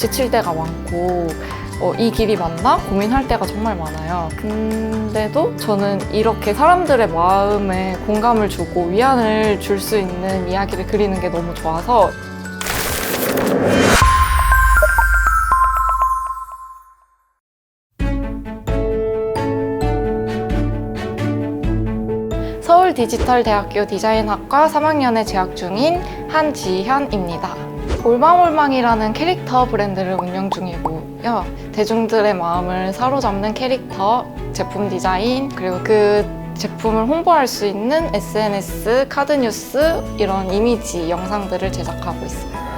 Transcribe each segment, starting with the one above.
지칠 때가 많고 어, 이 길이 맞나 고민할 때가 정말 많아요. 근데도 저는 이렇게 사람들의 마음에 공감을 주고 위안을 줄 수 있는 이야기를 그리는 게 너무 좋아서 서울 디지털 대학교 디자인학과 3학년에 재학 중인 한지현입니다. 올망올망이라는 캐릭터 브랜드를 운영 중이고요. 대중들의 마음을 사로잡는 캐릭터, 제품 디자인, 그리고 그 제품을 홍보할 수 있는 SNS, 카드 뉴스, 이런 이미지 영상들을 제작하고 있어요.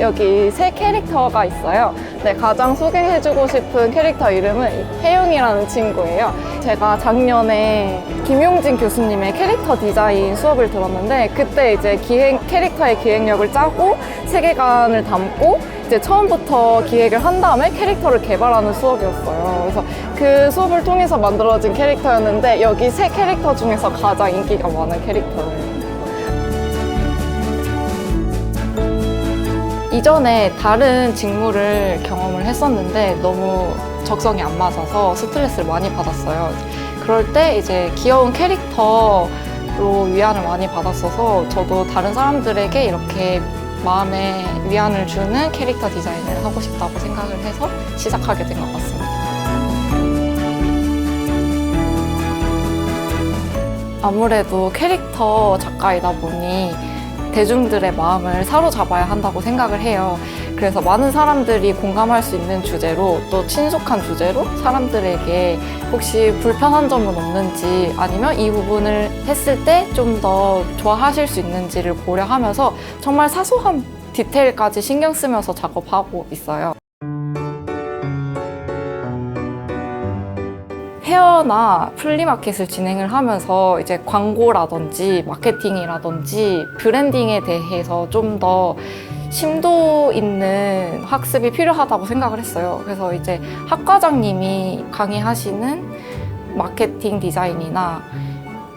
여기 새 캐릭터가 있어요. 네, 가장 소개해주고 싶은 캐릭터 이름은 혜영이라는 친구예요. 제가 작년에 김용진 교수님의 캐릭터 디자인 수업을 들었는데 그때 이제 기획, 캐릭터의 기획력을 짜고 세계관을 담고 이제 처음부터 기획을 한 다음에 캐릭터를 개발하는 수업이었어요. 그래서 그 수업을 통해서 만들어진 캐릭터였는데 여기 세 캐릭터 중에서 가장 인기가 많은 캐릭터예요. 이전에 다른 직무를 경험을 했었는데 너무 적성이 안 맞아서 스트레스를 많이 받았어요. 그럴 때 이제 귀여운 캐릭터로 위안을 많이 받았어서 저도 다른 사람들에게 이렇게 마음에 위안을 주는 캐릭터 디자인을 하고 싶다고 생각을 해서 시작하게 된 것 같습니다. 아무래도 캐릭터 작가이다 보니 대중들의 마음을 사로잡아야 한다고 생각을 해요. 그래서 많은 사람들이 공감할 수 있는 주제로 또 친숙한 주제로 사람들에게 혹시 불편한 점은 없는지 아니면 이 부분을 했을 때 좀 더 좋아하실 수 있는지를 고려하면서 정말 사소한 디테일까지 신경 쓰면서 작업하고 있어요. 페어나 플리마켓을 진행을 하면서 이제 광고라든지 마케팅이라든지 브랜딩에 대해서 좀 더 심도 있는 학습이 필요하다고 생각을 했어요. 그래서 이제 학과장님이 강의하시는 마케팅 디자인이나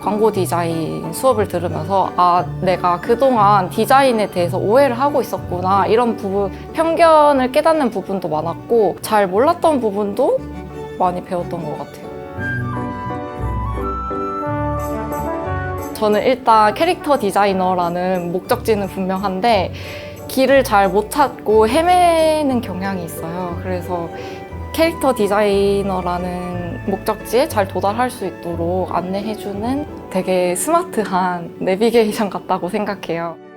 광고 디자인 수업을 들으면서 아, 내가 그동안 디자인에 대해서 오해를 하고 있었구나. 이런 부분, 편견을 깨닫는 부분도 많았고, 잘 몰랐던 부분도 많이 배웠던 것 같아요. 저는 일단 캐릭터 디자이너라는 목적지는 분명한데 길을 잘 못 찾고 헤매는 경향이 있어요. 그래서 캐릭터 디자이너라는 목적지에 잘 도달할 수 있도록 안내해주는 되게 스마트한 내비게이션 같다고 생각해요.